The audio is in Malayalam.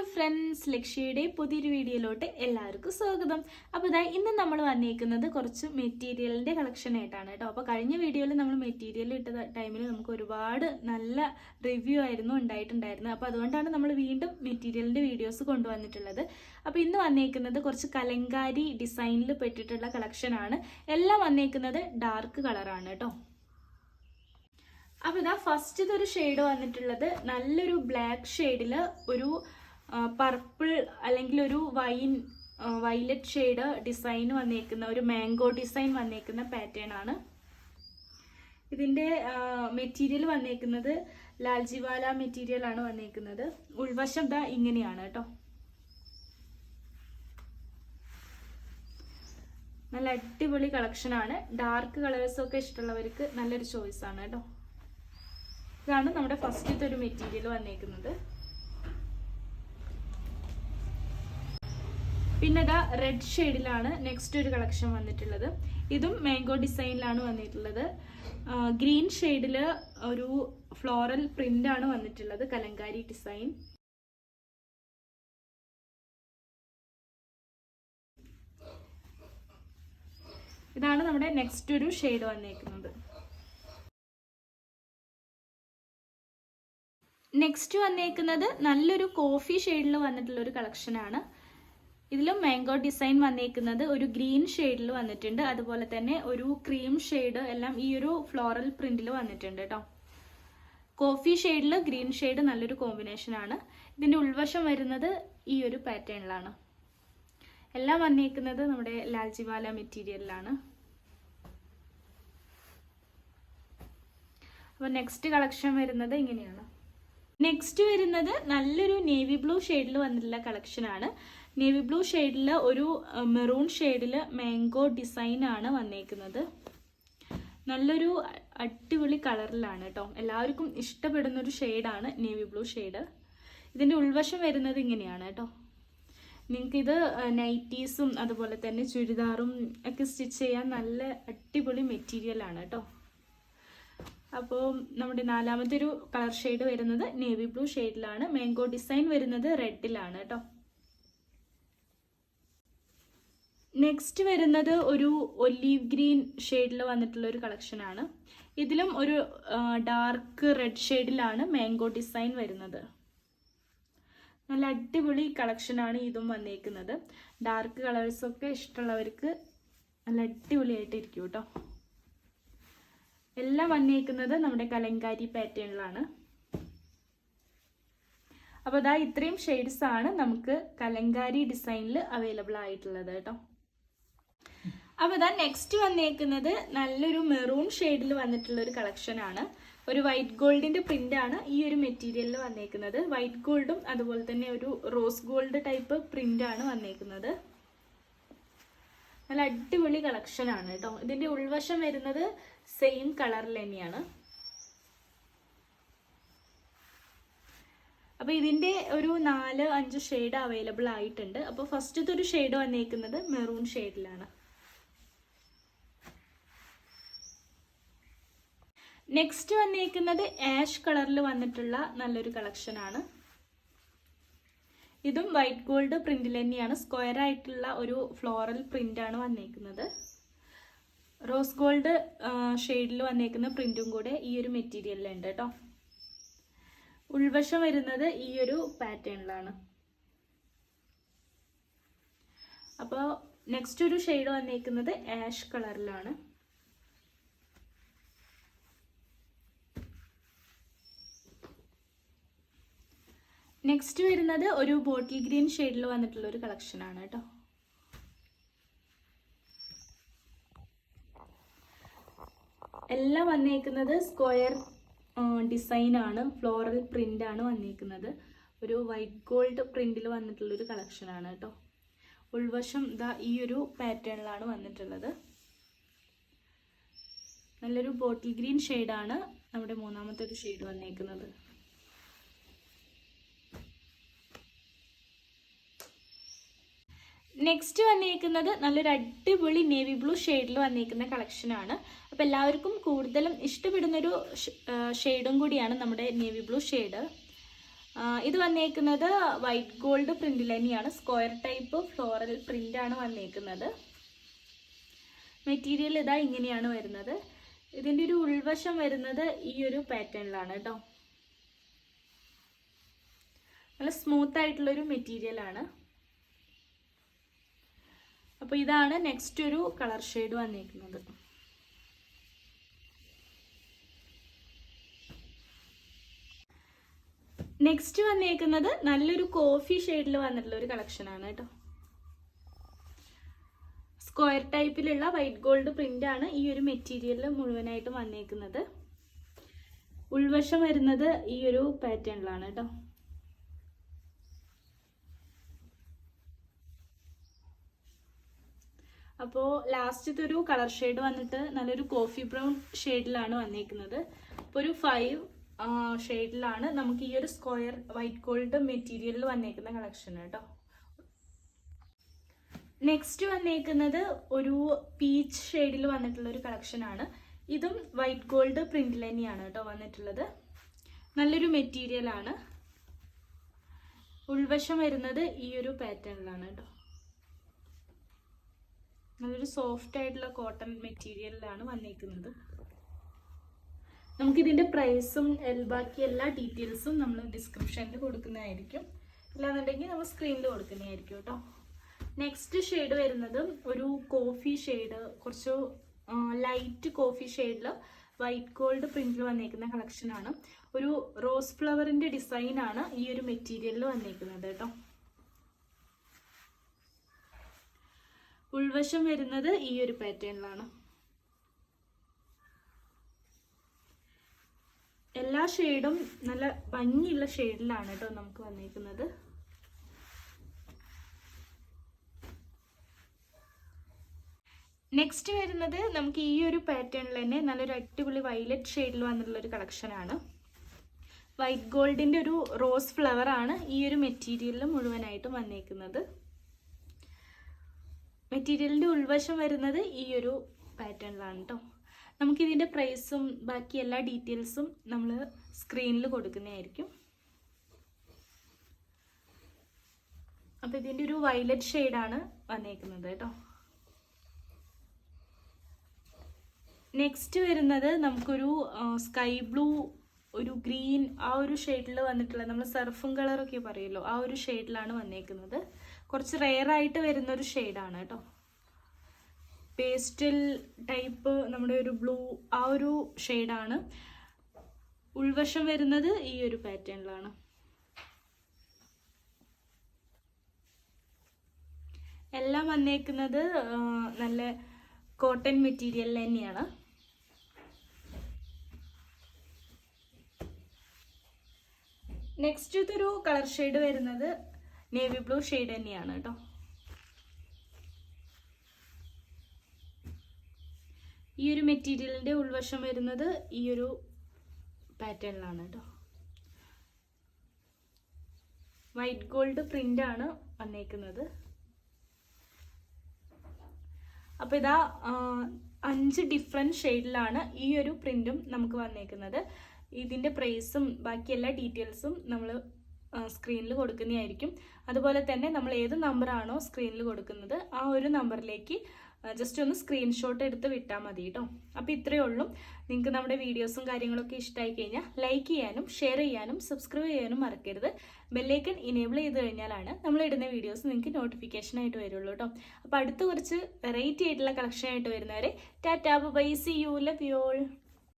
ഹലോ ഫ്രണ്ട്സ് ലക്ഷ്യയുടെ പുതിയൊരു വീഡിയോയിലോട്ട് എല്ലാവർക്കും സ്വാഗതം. അപ്പോൾ ഇതായി ഇന്ന് നമ്മൾ വന്നിരിക്കുന്നത് കുറച്ച് മെറ്റീരിയലിന്റെ കളക്ഷൻ ആയിട്ടാണ് കേട്ടോ. അപ്പോൾ കഴിഞ്ഞ വീഡിയോയിൽ നമ്മൾ മെറ്റീരിയൽ ഇട്ട ടൈമിൽ നമുക്ക് ഒരുപാട് നല്ല റിവ്യൂ ആയിരുന്നു ഉണ്ടായിട്ടുണ്ടായിരുന്നത്. അപ്പോൾ അതുകൊണ്ടാണ് നമ്മൾ വീണ്ടും മെറ്റീരിയലിന്റെ വീഡിയോസ് കൊണ്ടുവന്നിട്ടുള്ളത്. അപ്പോൾ ഇന്ന് വന്നേക്കുന്നത് കുറച്ച് കലങ്കാരി ഡിസൈനിൽ പെട്ടിട്ടുള്ള കളക്ഷനാണ് എല്ലാം വന്നേക്കുന്നത് ഡാർക്ക് കളറാണ് കേട്ടോ. അപ്പോൾ ഇതാ ഫസ്റ്റ് ഇതൊരു ഷെയ്ഡ് വന്നിട്ടുള്ളത് നല്ലൊരു ബ്ലാക്ക് ഷെയ്ഡിൽ ഒരു പർപ്പിൾ അല്ലെങ്കിൽ ഒരു വൈൻ വൈലറ്റ് ഷെയ്ഡ് ഡിസൈൻ വന്നേക്കുന്ന ഒരു മാംഗോ ഡിസൈൻ വന്നേക്കുന്ന പാറ്റേൺ ആണ്. ഇതിന്റെ മെറ്റീരിയൽ വന്നേക്കുന്നത് ലാൽജിവാല മെറ്റീരിയൽ ആണ് വന്നേക്കുന്നത്. ഉൾവശം ദാ ഇങ്ങനെയാണ് കേട്ടോ. നല്ല അടിപൊളി കളക്ഷൻ ആണ്. ഡാർക്ക് കളേഴ്സ് ഒക്കെ ഇഷ്ടമുള്ളവർക്ക് നല്ലൊരു ചോയ്സ് ആണ് കേട്ടോ. ഇതാണ് നമ്മുടെ ഫസ്റ്റത്തെ ഒരു മെറ്റീരിയൽ വന്നേക്കുന്നത്. പിന്നെ ഇതാ റെഡ് ഷെയ്ഡിലാണ് നെക്സ്റ്റ് ഒരു കളക്ഷൻ വന്നിട്ടുള്ളത്. ഇതും മാംഗോ ഡിസൈനിലാണ് വന്നിട്ടുള്ളത്. ഗ്രീൻ ഷെയ്ഡിൽ ഒരു ഫ്ലോറൽ പ്രിന്റ് ആണ് വന്നിട്ടുള്ളത് കലങ്കാരി ഡിസൈൻ ഇതാണ് നമ്മുടെ നെക്സ്റ്റ് ഒരു ഷെയ്ഡ് വന്നേക്കുന്നത്. നെക്സ്റ്റ് വന്നേക്കുന്നത് നല്ലൊരു കോഫി ഷെയ്ഡിൽ വന്നിട്ടുള്ള ഒരു കളക്ഷനാണ് ഇതിലും മാംഗോ ഡിസൈൻ വന്നിരിക്കുന്നത് ഒരു ഗ്രീൻ ഷെയ്ഡിൽ വന്നിട്ടുണ്ട്. അതുപോലെ തന്നെ ഒരു ക്രീം ഷെയ്ഡ് എല്ലാം ഈ ഒരു ഫ്ലോറൽ പ്രിന്റിൽ വന്നിട്ടുണ്ട് കേട്ടോ കോഫി ഷെയ്ഡിൽ ഗ്രീൻ ഷെയ്ഡ് നല്ലൊരു കോമ്പിനേഷൻ ആണ്. ഇതിന്റെ ഉൾവശം വരുന്നത് ഈ ഒരു പാറ്റേണിലാണ് എല്ലാം വന്നിരിക്കുന്നത് നമ്മുടെ ലാൽജിവാല മെറ്റീരിയലിലാണ് അപ്പോൾ നെക്സ്റ്റ് കളക്ഷൻ വരുന്നത് ഇങ്ങനെയാണ്. നെക്സ്റ്റ് വരുന്നത് നല്ലൊരു നേവി ബ്ലൂ ഷെയ്ഡിൽ വന്നിട്ടുള്ള കളക്ഷൻ ആണ്. നേവി ബ്ലൂ ഷെയ്ഡിൽ ഒരു മെറൂൺ ഷെയ്ഡിൽ മാംഗോ ഡിസൈൻ ആണ് വന്നേക്കുന്നത്. നല്ലൊരു അടിപൊളി കളറിലാണ് കേട്ടോ എല്ലാവർക്കും ഇഷ്ടപ്പെടുന്ന ഒരു ഷെയ്ഡാണ് നേവി ബ്ലൂ ഷെയ്ഡ് ഇതിന്റെ ഉൾവശം വരുന്നത് ഇങ്ങനെയാണ് കേട്ടോ നിങ്ങൾക്കിത് നൈറ്റീസും അതുപോലെ തന്നെ ചുരിദാറും ഒക്കെ സ്റ്റിച്ച് ചെയ്യാൻ നല്ല അടിപൊളി മെറ്റീരിയൽ ആണ് കേട്ടോ അപ്പോൾ നമ്മുടെ നാലാമത്തെ ഒരു കളർ ഷെയ്ഡ് വരുന്നത് നേവി ബ്ലൂ ഷെയ്ഡിലാണ്. മാംഗോ ഡിസൈൻ വരുന്നത് റെഡിലാണ് കേട്ടോ. നെക്സ്റ്റ് വരുന്നത് ഒരു ഒലീവ് ഗ്രീൻ ഷെയ്ഡിൽ വന്നിട്ടുള്ള ഒരു കളക്ഷനാണ് ഇതിലും ഒരു ഡാർക്ക് റെഡ് ഷെയ്ഡിലാണ് മാംഗോ ഡിസൈൻ വരുന്നത്. നല്ല അടിപൊളി കളക്ഷനാണ് ഇതും വന്നേക്കുന്നത്. ഡാർക്ക് കളേഴ്സൊക്കെ ഇഷ്ടമുള്ളവർക്ക് നല്ല അടിപൊളിയായിട്ടിരിക്കും കേട്ടോ. എല്ലാം വന്നേക്കുന്നത് നമ്മുടെ കലങ്കാരി പാറ്റേണിലാണ് അപ്പോൾ അതാ ഇത്രയും ഷെയ്ഡ്സ് ആണ് നമുക്ക് കലങ്കാരി ഡിസൈനിൽ അവൈലബിൾ ആയിട്ടുള്ളത് കേട്ടോ. അപ്പോൾ ഇതാ നെക്സ്റ്റ് വന്നേക്കുന്നത് നല്ലൊരു മെറൂൺ ഷെയ്ഡിൽ വന്നിട്ടുള്ള ഒരു കളക്ഷൻ ആണ്. ഒരു വൈറ്റ് ഗോൾഡിന്റെ പ്രിന്റ് ആണ് ഈ ഒരു മെറ്റീരിയലിൽ വന്നേക്കുന്നത്. വൈറ്റ് ഗോൾഡും അതുപോലെ തന്നെ ഒരു റോസ് ഗോൾഡ് ടൈപ്പ് പ്രിന്റ് ആണ് വന്നേക്കുന്നത്. നല്ല അടിപൊളി കളക്ഷൻ ആണ് കേട്ടോ. ഇതിന്റെ ഉൾവശം വരുന്നത് സെയിം കളറിൽ തന്നെയാണ്. അപ്പൊ ഇതിന്റെ ഒരു നാല് അഞ്ച് ഷെയ്ഡ് അവൈലബിൾ ആയിട്ടുണ്ട്. അപ്പോൾ ഫസ്റ്റത്തെ ഒരു ഷെയ്ഡ് വന്നേക്കുന്നത് മെറൂൺ ഷെയ്ഡിലാണ് നെക്സ്റ്റ് വന്നേക്കുന്നത് ആഷ് കളറിൽ വന്നിട്ടുള്ള നല്ലൊരു കളക്ഷൻ ആണ്. ഇതും വൈറ്റ് ഗോൾഡ് പ്രിന്റിൽ തന്നെയാണ്. സ്ക്വയർ ആയിട്ടുള്ള ഒരു ഫ്ലോറൽ പ്രിന്റ് ആണ് വന്നേക്കുന്നത്. റോസ് ഗോൾഡ് ഷെയ്ഡിൽ വന്നേക്കുന്ന പ്രിന്റും കൂടെ ഈ ഒരു മെറ്റീരിയലിലുണ്ട് കേട്ടോ. ഉൾവശം വരുന്നത് ഈ ഒരു പാറ്റേണിലാണ്. അപ്പോൾ നെക്സ്റ്റ് ഒരു ഷെയ്ഡ് വന്നേക്കുന്നത് ആഷ് കളറിലാണ്. നെക്സ്റ്റ് വരുന്നത് ഒരു ബോട്ടിൽ ഗ്രീൻ ഷെയ്ഡിൽ വന്നിട്ടുള്ള ഒരു കളക്ഷൻ ആണ് കേട്ടോ. എല്ലാം വന്നേക്കുന്നത് സ്ക്വയർ ഡിസൈനാണ് ഫ്ലോറൽ പ്രിന്റ് ആണ് വന്നേക്കുന്നത്. ഒരു വൈറ്റ് ഗോൾഡ് പ്രിന്റിൽ വന്നിട്ടുള്ള ഒരു കളക്ഷൻ ആണ് കേട്ടോ. ഉൾവശം ഇതാ ഈ ഒരു പാറ്റേണിലാണ് വന്നിട്ടുള്ളത്. നല്ലൊരു ബോട്ടിൽ ഗ്രീൻ ഷെയ്ഡാണ് നമ്മുടെ മൂന്നാമത്തെ ഒരു ഷെയ്ഡ് വന്നേക്കുന്നത്. നെക്സ്റ്റ് വന്നിരിക്കുന്നത് നല്ലൊരു അടിപൊളി നേവി ബ്ലൂ ഷെയ്ഡിൽ വന്നിരിക്കുന്ന കളക്ഷനാണ് അപ്പോൾ എല്ലാവർക്കും കൂടുതലും ഇഷ്ടപ്പെടുന്നൊരു ഷെയ്ഡും കൂടിയാണ് നമ്മുടെ നേവി ബ്ലൂ ഷെയ്ഡ് ഇത് വന്നേക്കുന്നത് വൈറ്റ് ഗോൾഡ് പ്രിന്റിൽ തന്നെയാണ്. സ്ക്വയർ ടൈപ്പ് ഫ്ലോറൽ ആണ് വന്നേക്കുന്നത് മെറ്റീരിയൽ ഇതാ ഇങ്ങനെയാണ് വരുന്നത്. ഇതിന്റെ ഒരു ഉൾവശം വരുന്നത് ഈ ഒരു പാറ്റേണിലാണ് കേട്ടോ നല്ല സ്മൂത്ത് ആയിട്ടുള്ളൊരു മെറ്റീരിയൽ ആണ്. അപ്പോൾ ഇതാണ് നെക്സ്റ്റ് ഒരു കളർ ഷെയ്ഡ് വന്നിരിക്കുന്നത്. നെക്സ്റ്റ് വന്നേക്കുന്നത് നല്ലൊരു കോഫി ഷെയ്ഡിൽ വന്നിട്ടുള്ള ഒരു കളക്ഷനാണ് കേട്ടോ. സ്ക്വയർ ടൈപ്പിലുള്ള വൈറ്റ് ഗോൾഡ് പ്രിന്റ് ആണ് ഈ ഒരു മെറ്റീരിയലിൽ മുഴുവനായിട്ടും വന്നേക്കുന്നത് ഉൾവശം വരുന്നത് ഈ ഒരു പാറ്റേണിലാണ് കേട്ടോ. അപ്പോൾ ലാസ്റ്റത്തെ ഒരു കളർ ഷെയ്ഡ് വന്നിട്ട് നല്ലൊരു കോഫി ബ്രൗൺ ഷെയ്ഡിലാണ് വന്നിരിക്കുന്നത് അപ്പോൾ ഒരു ഫൈവ് ഷെയ്ഡിലാണ് നമുക്ക് ഈ ഒരു സ്ക്വയർ വൈറ്റ് ഗോൾഡ് മെറ്റീരിയലിൽ വന്നേക്കുന്ന കളക്ഷൻ കേട്ടോ. നെക്സ്റ്റ് വന്നേക്കുന്നത് ഒരു പീച്ച് ഷെയ്ഡിൽ വന്നിട്ടുള്ള ഒരു കളക്ഷനാണ് ഇതും വൈറ്റ് ഗോൾഡ് പ്രിന്റിൽ തന്നെയാണ് കേട്ടോ വന്നിട്ടുള്ളത്. നല്ലൊരു മെറ്റീരിയലാണ് ഉൾവശം വരുന്നത് ഈ ഒരു പാറ്റേണിലാണ് കേട്ടോ. നല്ലൊരു സോഫ്റ്റ് ആയിട്ടുള്ള കോട്ടൺ മെറ്റീരിയലിലാണ് വന്നേക്കുന്നത്. നമുക്കിതിന്റെ പ്രൈസും ബാക്കി എല്ലാ ഡീറ്റെയിൽസും നമ്മൾ ഡിസ്ക്രിപ്ഷനിൽ കൊടുക്കുന്നതായിരിക്കും. ഇല്ലാന്നുണ്ടെങ്കിൽ നമ്മൾ സ്ക്രീനിൽ കൊടുക്കുന്നതായിരിക്കും കേട്ടോ. നെക്സ്റ്റ് ഷെയ്ഡ് വരുന്നത് ഒരു കോഫി ഷെയ്ഡ് കുറച്ച് ലൈറ്റ് കോഫി ഷെയ്ഡിൽ വൈറ്റ് ഗോൾഡ് പ്രിന്റിൽ വന്നേക്കുന്ന കളക്ഷനാണ് ഒരു റോസ് ഫ്ലവറിന്റെ ഡിസൈനാണ് ഈ ഒരു മെറ്റീരിയലിൽ വന്നേക്കുന്നത് കേട്ടോ. ഉൾവശം വരുന്നത് ഈ ഒരു പാറ്റേണിലാണ് എല്ലാ ഷെയ്ഡും നല്ല ഭംഗിയുള്ള ഷെയ്ഡിലാണ് കേട്ടോ നമുക്ക് വന്നിരിക്കുന്നത് നെക്സ്റ്റ് വരുന്നത് നമുക്ക് ഈ ഒരു പാറ്റേണിൽ തന്നെ നല്ലൊരു അടിപൊളി വയലറ്റ് ഷെയ്ഡിൽ വന്നിട്ടുള്ള ഒരു കളക്ഷനാണ് വൈറ്റ് ഗോൾഡിന്റെ ഒരു റോസ് ഫ്ലവർ ആണ് ഈ ഒരു മെറ്റീരിയലിൽ മുഴുവനായിട്ടും വന്നേക്കുന്നത്. മെറ്റീരിയലിന്റെ ഉൾവശം വരുന്നത് ഈ ഒരു പാറ്റേണിലാണ് കേട്ടോ നമുക്കിതിന്റെ പ്രൈസും ബാക്കി എല്ലാ ഡീറ്റെയിൽസും നമ്മൾ സ്ക്രീനിൽ കൊടുക്കുന്നതായിരിക്കും. അപ്പോൾ ഇതിന്റെ ഒരു വയലറ്റ് ഷെയ്ഡാണ് വന്നേക്കുന്നത് കേട്ടോ നെക്സ്റ്റ് വരുന്നത് നമുക്കൊരു സ്കൈ ബ്ലൂ ഒരു ഗ്രീൻ ആ ഒരു ഷെയ്ഡിൽ വന്നിട്ടുള്ള നമ്മൾ സർഫും കളറൊക്കെ പറയുമല്ലോ ആ ഒരു ഷെയ്ഡിലാണ് വന്നേക്കുന്നത്. കുറച്ച് റെയർ ആയിട്ട് വരുന്ന ഒരു ഷെയ്ഡാണ് കേട്ടോ. പേസ്റ്റൽ ടൈപ്പ് നമ്മുടെ ഒരു ബ്ലൂ ആ ഒരു ഷെയ്ഡാണ്. ഉൾവശം വരുന്നത് ഈ ഒരു പാറ്റേണിലാണ് എല്ലാം വന്നേക്കുന്നത് നല്ല കോട്ടൺ മെറ്റീരിയൽ തന്നെയാണ്. നെക്സ്റ്റ് ഇതൊരു കളർ ഷെയ്ഡ് വരുന്നത് നേവി ബ്ലൂ ഷെയ്ഡ് തന്നെയാണ് കേട്ടോ ഈ ഒരു മെറ്റീരിയലിന്റെ ഉൾവശം വരുന്നത് ഈ ഒരു പാറ്റേണിലാണ് കേട്ടോ വൈറ്റ് ഗോൾഡ് പ്രിന്റ് ആണ് വന്നേക്കുന്നത്. അപ്പോൾ ഇതാ അഞ്ച് ഡിഫറെന്റ് ഷെയ്ഡിലാണ് ഈ ഒരു പ്രിന്റും നമുക്ക് വന്നേക്കുന്നത്. ഇതിന്റെ പ്രൈസും ബാക്കി എല്ലാ ഡീറ്റെയിൽസും നമ്മൾ സ്ക്രീനിൽ കൊടുക്കുന്നതായിരിക്കും. അതുപോലെ തന്നെ നമ്മൾ ഏത് നമ്പറാണോ സ്ക്രീനിൽ കൊടുക്കുന്നത് ആ ഒരു നമ്പറിലേക്ക് ജസ്റ്റ് ഒന്ന് സ്ക്രീൻഷോട്ട് എടുത്ത് വിട്ടാൽ മതി കേട്ടോ അപ്പോൾ ഇത്രയേ ഉള്ളൂ. നിങ്ങൾക്ക് നമ്മുടെ വീഡിയോസും കാര്യങ്ങളൊക്കെ ഇഷ്ടമായി കഴിഞ്ഞാൽ ലൈക്ക് ചെയ്യാനും ഷെയർ ചെയ്യാനും സബ്സ്ക്രൈബ് ചെയ്യാനും മറക്കരുത്. ബെല്ലൈക്കൺ ഇനേബിൾ ചെയ്ത് കഴിഞ്ഞാലാണ് നമ്മൾ ഇടുന്ന വീഡിയോസ് നിങ്ങൾക്ക് നോട്ടിഫിക്കേഷൻ ആയിട്ട് വരുള്ളൂ കേട്ടോ അപ്പോൾ അടുത്ത കുറച്ച് വെറൈറ്റി ആയിട്ടുള്ള കളക്ഷൻ ആയിട്ട് വരുന്നവരെ tata bye see you love you all